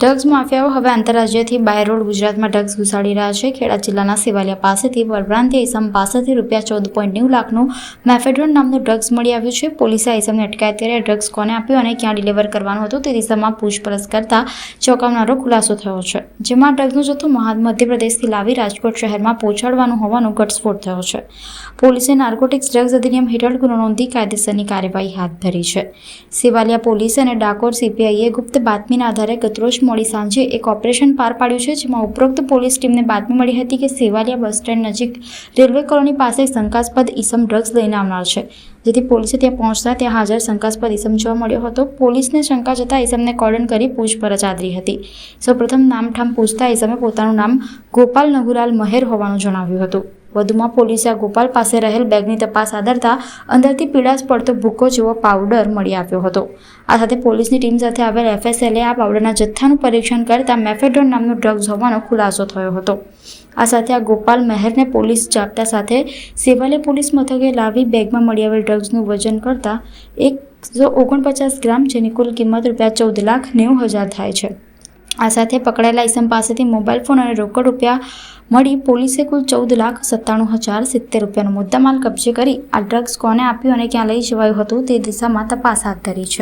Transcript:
Drugs માફિયાઓ હવે આંતરરાજ્યથી બાય રોડ ગુજરાતમાં ડ્રગ્સ ઘુસાડી રહ્યા છે. ખેડા જિલ્લાના સેવાલિયા પાસેથી પરપ્રાંતીય ઇસમ પાસેથી રૂપિયા ચૌદ પોઈન્ટ નેવું લાખનું મેફેડ્રોન નામનું ડ્રગ્સ મળી આવ્યું છે. પોલીસે ઇસમને અટકાયત કર્યા ડ્રગ્સ કોને આપ્યું અને ક્યાં ડિલિવર કરવાનું હતું તે દિશામાં પૂછપરછ કરતા ચોંકાવનારો ખુલાસો થયો છે. જેમાં ડ્રગ્સનો જથ્થો મધ્યપ્રદેશથી લાવી રાજકોટ શહેરમાં પહોંચાડવાનું હોવાનો ઘટસ્ફોટ થયો છે. પોલીસે નાર્કોટિક્સ ડ્રગ્સ અધિનિયમ હેઠળ ગુનો નોંધી કાયદેસરની કાર્યવાહી હાથ ધરી છે. સેવાલિયા પોલીસ અને ડાકોર સીપીઆઈએ ગુપ્ત બાતમીના આધારે ગતરોજ મોડી સાંજે એક ઓપરેશન પાર પાડ્યું છે, જેમાં ઉપરોક્ત પોલીસ ટીમને બાતમી મળી હતી કે સેવાલિયા બસ સ્ટેન્ડ નજીક રેલવે કોલોની પાસે શંકાસ્પદ ઈસમ ડ્રગ્સ લઈને આવનાર છે. જેથી પોલીસે ત્યાં પહોંચતા ત્યાં હાજર શંકાસ્પદ ઈસમ જોવા મળ્યો હતો. પોલીસને શંકા જતાં ઇસમને કોર્ડન કરી પૂછપરછ આદરી હતી. સૌપ્રથમ નામઠામ પૂછતા ઈસમે પોતાનું નામ ગોપાલ નગુલાલ મહેર હોવાનું જણાવ્યું હતું. વધુમાં પોલીસે ગોપાલ પાસે રહેલ બેગની તપાસ આદરતા અંદરથી પીળાશ પડતો ભૂકો જેવો પાવડર મળી આવ્યો હતો. આ સાથે પોલીસની ટીમ સાથે આવેલ એફએસએલે આ પાવડરના જથ્થાનું પરીક્ષણ કરતા મેફેડ્રોન નામનું ડ્રગ્સ હોવાનો ખુલાસો થયો હતો. આ સાથે આ ગોપાલ મહેરને પોલીસ જાપ્તા સાથે સેવાલે પોલીસ મથકે લાવી બેગમાં મળી આવેલ ડ્રગ્સનું વજન કરતાં એકસો ઓગણપચાસ ગ્રામ જેની કુલ કિંમત રૂપિયા ચૌદ લાખ નેવું હજાર થાય છે. આ સાથે પકડાયેલા ઇસમ પાસેથી મોબાઈલ ફોન અને રોકડ રૂપિયા મળી પોલીસે કુલ ચૌદ લાખ સત્તાણું હજાર સિત્તેર રૂપિયાનો મુદ્દામાલ કબજે કરી આ ડ્રગ્સ કોને આપ્યું અને ક્યાં લઈ જવાયું હતું તે દિશામાં તપાસ હાથ ધરી છે.